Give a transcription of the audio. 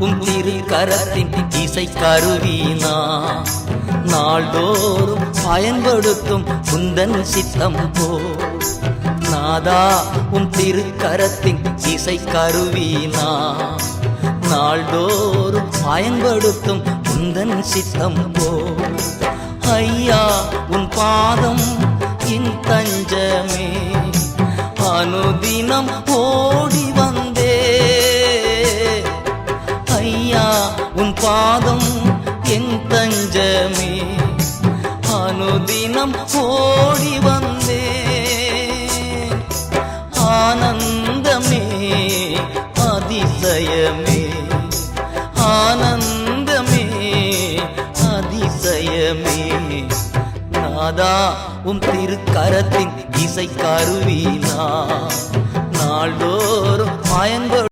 உன் திரு கரத்தின் இசை கருவினா நாள்தோறும் பயன்படுத்தும் குந்தன் சித்தம் போ நாதா உன் திரு கரத்தின் இசை கருவினா நாள்தோறும் பயன்படுத்தும் குந்தன் சித்தம் போ ஐயா உன் பாதம் என் தஞ்சமே. அனுதினம் ஓடி ஐயா உன் பாதம் என் தஞ்சமே. அனுதினம் ஓடி வந்தே. ஆனந்தமே அதிசயமே. ஆனந்தமே அதிசயமே. நாதா உம் திருக்கரத்தின் இசை கருவினா நாள்தோறும் பயன்படும்